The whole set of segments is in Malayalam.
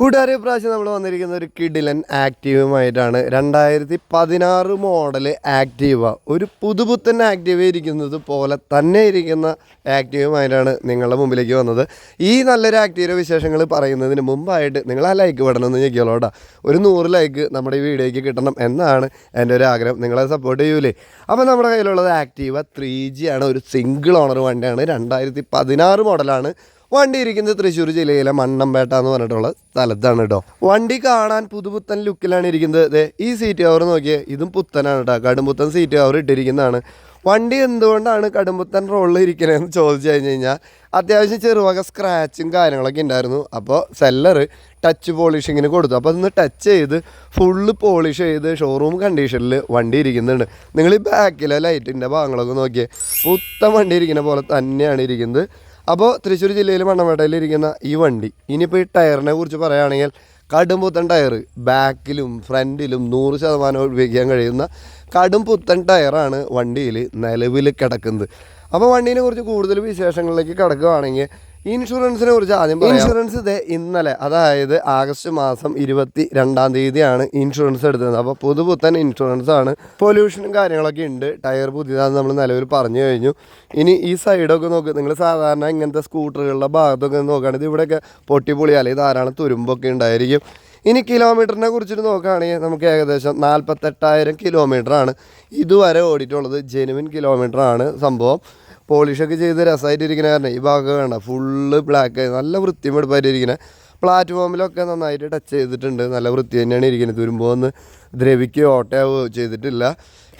കൂട്ടുകാരെ പ്രാവശ്യം നമ്മൾ വന്നിരിക്കുന്ന ഒരു കിഡിലൻ ആക്റ്റീവുമായിട്ടാണ് രണ്ടായിരത്തി പതിനാറ് മോഡൽ ആക്റ്റീവ ഒരു പുതുപുത്തൻ ആക്റ്റീവ ഇരിക്കുന്നത് പോലെ തന്നെ ഇരിക്കുന്ന ആക്റ്റീവുമായിട്ടാണ് നിങ്ങളുടെ മുമ്പിലേക്ക് വന്നത്. ഈ നല്ലൊരു ആക്റ്റീവ വിശേഷങ്ങൾ പറയുന്നതിന് മുമ്പായിട്ട് നിങ്ങൾ ആ ലൈക്ക് എന്ന് ഞെക്കിയോളോട്ടാ ഒരു നൂറ് ലൈക്ക് നമ്മുടെ ഈ വീഡിയോയ്ക്ക് കിട്ടണം എന്നാണ് എന്റെ ഒരു ആഗ്രഹം. നിങ്ങളെ സപ്പോർട്ട് ചെയ്യൂലേ. അപ്പോൾ നമ്മുടെ കയ്യിലുള്ളത് ആക്റ്റീവ ത്രീ ജി ആണ്. ഒരു സിംഗിൾ ഓണർ വണ്ടിയാണ്. രണ്ടായിരത്തി പതിനാറ് മോഡലാണ് വണ്ടി ഇരിക്കുന്നത് തൃശ്ശൂർ ജില്ലയിലെ മണ്ണമ്പേട്ട എന്ന് പറഞ്ഞിട്ടുള്ള സ്ഥലത്താണ് കേട്ടോ വണ്ടി കാണാൻ പുതുപുത്തൻ ലുക്കിലാണ് ഇരിക്കുന്നത്. ഈ സീറ്റ് കവർ നോക്കിയേ ഇതും പുത്തനാണ് കേട്ടോ കടുംപുത്തൻ സീറ്റ് കവർ ഇട്ടിരിക്കുന്നതാണ്. വണ്ടി എന്തുകൊണ്ടാണ് കടുംപുത്തൻ റോളിൽ ഇരിക്കണതെന്ന് ചോദിച്ചു കഴിഞ്ഞ് കഴിഞ്ഞാൽ അത്യാവശ്യം ചെറുവക സ്ക്രാച്ചും കാര്യങ്ങളൊക്കെ ഉണ്ടായിരുന്നു അപ്പോൾ സെല്ലർ ടച്ച് പോളിഷിങ്ങിന് കൊടുത്തു. അപ്പോൾ അതൊന്ന് ടച്ച് ചെയ്ത് ഫുള്ള് പോളിഷ് ചെയ്ത് ഷോറൂം കണ്ടീഷനിൽ വണ്ടി ഇരിക്കുന്നുണ്ട്. നിങ്ങൾ ഈ ബാക്കിലെ ലൈറ്റിന്റെ ഭാഗങ്ങളൊക്കെ നോക്കിയേ പുത്തൻ വണ്ടി ഇരിക്കുന്ന പോലെ തന്നെയാണ് ഇരിക്കുന്നത്. അപ്പോൾ തൃശ്ശൂർ ജില്ലയിൽ മണ്ണമേട്ടയിലിരിക്കുന്ന ഈ വണ്ടി ഇനിയിപ്പോൾ ഈ ടയറിനെ കുറിച്ച് പറയുകയാണെങ്കിൽ കടും പുത്തൻ ടയർ ബാക്കിലും ഫ്രണ്ടിലും നൂറ് ശതമാനം ഉപയോഗിക്കാൻ കഴിയുന്ന കടും പുത്തൻ ടയറാണ് വണ്ടിയിൽ നിലവിൽ കിടക്കുന്നത്. അപ്പോൾ വണ്ടീനെ കുറിച്ച് കൂടുതൽ വിശേഷങ്ങളിലേക്ക് കിടക്കുകയാണെങ്കിൽ ഇൻഷുറൻസിനെ കുറിച്ച് ആദ്യം ഇൻഷുറൻസ് ഇത് ഇന്നലെ അതായത് ആഗസ്റ്റ് മാസം ഇരുപത്തി രണ്ടാം തീയതിയാണ് ഇൻഷുറൻസ് എടുത്തത്. അപ്പോൾ പുതുപുത്തൻ ഇൻഷുറൻസ് ആണ് പൊല്യൂഷനും കാര്യങ്ങളൊക്കെ ഉണ്ട്. ടയർ പുതിയതാണെന്ന് നമ്മൾ നിലവിൽ പറഞ്ഞു കഴിഞ്ഞു. ഇനി ഈ സൈഡൊക്കെ നോക്ക്. നിങ്ങൾ സാധാരണ ഇങ്ങനത്തെ സ്കൂട്ടറുകളുടെ ഭാഗത്തൊക്കെ നോക്കുകയാണെങ്കിൽ ഇവിടെയൊക്കെ പൊട്ടിപ്പൊളി അല്ലെങ്കിൽ ധാരാളം തുരുമ്പൊക്കെ ഉണ്ടായിരിക്കും. ഇനി കിലോമീറ്ററിനെ കുറിച്ചിട്ട് നോക്കുകയാണെങ്കിൽ നമുക്ക് ഏകദേശം നാൽപ്പത്തെട്ടായിരം കിലോമീറ്ററാണ് ഇതുവരെ ഓടിയിട്ടുള്ളത്. ജെനുവിൻ കിലോമീറ്ററാണ് സംഭവം. പോളിഷൊക്കെ ചെയ്ത് രസമായിട്ടിരിക്കുന്ന കാരണം ഈ ഭാഗം വേണ്ട ഫുള്ള് ബ്ലാക്ക് നല്ല വൃത്തിയും എടുപ്പായിട്ടിരിക്കുന്നത് പ്ലാറ്റ്ഫോമിലൊക്കെ നന്നായിട്ട് ടച്ച് ചെയ്തിട്ടുണ്ട്. നല്ല വൃത്തി തന്നെയാണ് ഇരിക്കുന്നത് തുരുമ്പോൾ ഒന്ന് ദ്രവിക്കുകയോ ഓട്ടയാവുകയോ ചെയ്തിട്ടില്ല.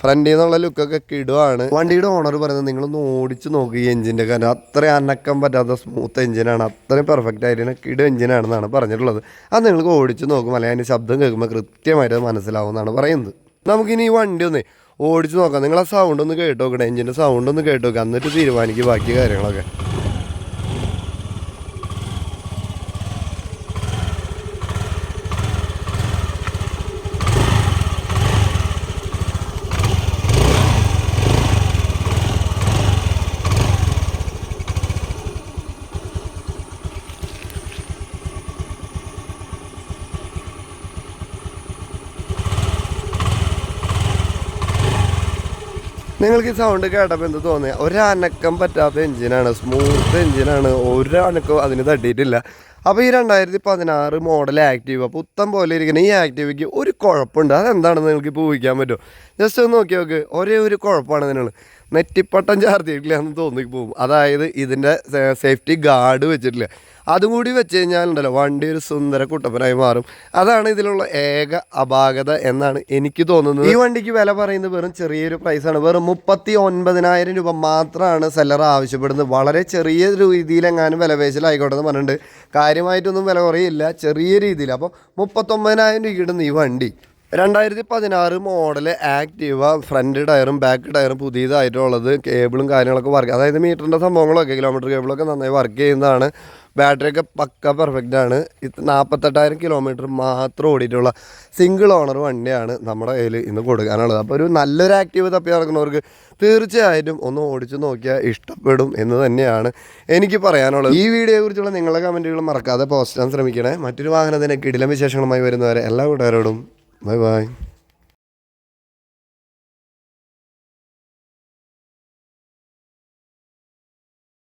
ഫ്രണ്ടിൽ നിന്നുള്ള ലുക്കൊക്കെ കിടുവാണ് വണ്ടിയുടെ ഓണർ പറയുന്നത് നിങ്ങളൊന്ന് ഓടിച്ച് നോക്കുക ഈ എഞ്ചിന്റെ കാരണം അത്രയും അനക്കം പറ്റാത്ത സ്മൂത്ത് എഞ്ചിനാണ് അത്രയും പെർഫെക്റ്റ് ആയിട്ട് കിടു എഞ്ചിനാണെന്നാണ് പറഞ്ഞിട്ടുള്ളത്. അത് നിങ്ങൾക്ക് ഓടിച്ച് നോക്കും. അല്ലെങ്കിൽ അതിന്റെ ശബ്ദം കേൾക്കുമ്പോൾ കൃത്യമായിട്ട് അത് മനസ്സിലാവുമെന്നാണ് പറയുന്നത്. നമുക്കിനി ഈ വണ്ടി ഒന്ന് ഓടിച്ച് നോക്കാം. നിങ്ങൾ ആ സൗണ്ട് ഒന്ന് കേട്ട് നോക്കണം എഞ്ചിന്റെ സൗണ്ട് ഒന്ന് കേട്ടോക്കാം. എന്നിട്ട് തീരുമാനിക്കും ബാക്കി കാര്യങ്ങളൊക്കെ. നിങ്ങൾക്ക് ഈ സൗണ്ട് കേട്ടപ്പോൾ എന്ത് തോന്നിയ ഒരനക്കം പറ്റാത്ത എഞ്ചിനാണ് സ്മൂത്ത് എഞ്ചിനാണ് ഒരനക്കം അതിന് തട്ടിയിട്ടില്ല. അപ്പോൾ ഈ രണ്ടായിരത്തി പതിനാറ് മോഡൽ ആക്റ്റീവ് അപ്പോൾ ഉത്തം പോലെ ഇരിക്കുന്ന ഈ ആക്റ്റീവയ്ക്ക് ഒരു കുഴപ്പമുണ്ട്. അതെന്താണെന്ന് നിങ്ങൾക്ക് ഇപ്പോൾ ഊഹിക്കാൻ പറ്റുമോ? ജസ്റ്റ് ഒന്ന് നോക്കി നോക്ക് ഒരേ ഒരു കുഴപ്പമാണ് ഇതിനുള്ളത്. നെറ്റിപ്പട്ടം ചാർത്തിയിട്ടില്ല എന്ന് തോന്നി പോകും അതായത് ഇതിന്റെ സേഫ്റ്റി ഗാർഡ് വെച്ചിട്ടില്ല. അതും കൂടി വെച്ച് കഴിഞ്ഞാൽ ഉണ്ടല്ലോ വണ്ടി ഒരു സുന്ദര കുട്ടപ്പനായി മാറും. അതാണ് ഇതിലുള്ള ഏക അപാകത എന്നാണ് എനിക്ക് തോന്നുന്നത്. ഈ വണ്ടിക്ക് വില പറയുന്നത് വെറും ചെറിയൊരു പ്രൈസാണ് വെറും മുപ്പത്തി ഒൻപതിനായിരം രൂപ മാത്രമാണ് സെല്ലർ ആവശ്യപ്പെടുന്നത്. വളരെ ചെറിയ രീതിയിലെങ്ങാനും വില പേശലായിക്കോട്ടെ എന്ന് പറഞ്ഞിട്ടുണ്ട്. കാര്യമായിട്ടൊന്നും വില കുറയില്ല ചെറിയ രീതിയിൽ. അപ്പോൾ മുപ്പത്തൊമ്പതിനായിരം രൂപ കിട്ടുന്ന ഈ വണ്ടി. രണ്ടായിരത്തി പതിനാറ് മോഡൽ ആക്റ്റീവ ഫ്രണ്ട് ടയറും ബാക്ക് ടയറും പുതിയതായിട്ടുള്ളത് കേബിളും കാര്യങ്ങളൊക്കെ വർക്ക് അതായത് മീറ്ററിന്റെ സംഭവങ്ങളൊക്കെ കിലോമീറ്റർ കേബിളൊക്കെ നന്നായി വർക്ക് ചെയ്യുന്നതാണ്. ബാറ്ററിയൊക്കെ പക്ക പെർഫെക്റ്റ് ആണ്. ഇത് നാൽപ്പത്തെട്ടായിരം കിലോമീറ്റർ മാത്രം ഓടിയിട്ടുള്ള സിംഗിൾ ഓണർ വണ്ടിയാണ് നമ്മുടെ കയ്യിൽ ഇന്ന് കൊടുക്കാനുള്ളത്. അപ്പോൾ ഒരു നല്ലൊരു ആക്റ്റീവ് തപ്പി നടക്കുന്നവർക്ക് തീർച്ചയായിട്ടും ഒന്ന് ഓടിച്ചു നോക്കിയാൽ ഇഷ്ടപ്പെടും എന്ന് തന്നെയാണ് എനിക്ക് പറയാനുള്ളത്. ഈ വീഡിയോയെ കുറിച്ചുള്ള നിങ്ങളുടെ കമന്റുകൾ മറക്കാതെ പോസ്റ്റ് ചെയ്യാൻ ശ്രമിക്കണേ. മറ്റൊരു വാഹനത്തിന് കിടിലം വിശേഷങ്ങളുമായി വരുന്നവരെ എല്ലാ കൂട്ടുകാരോടും Bye bye.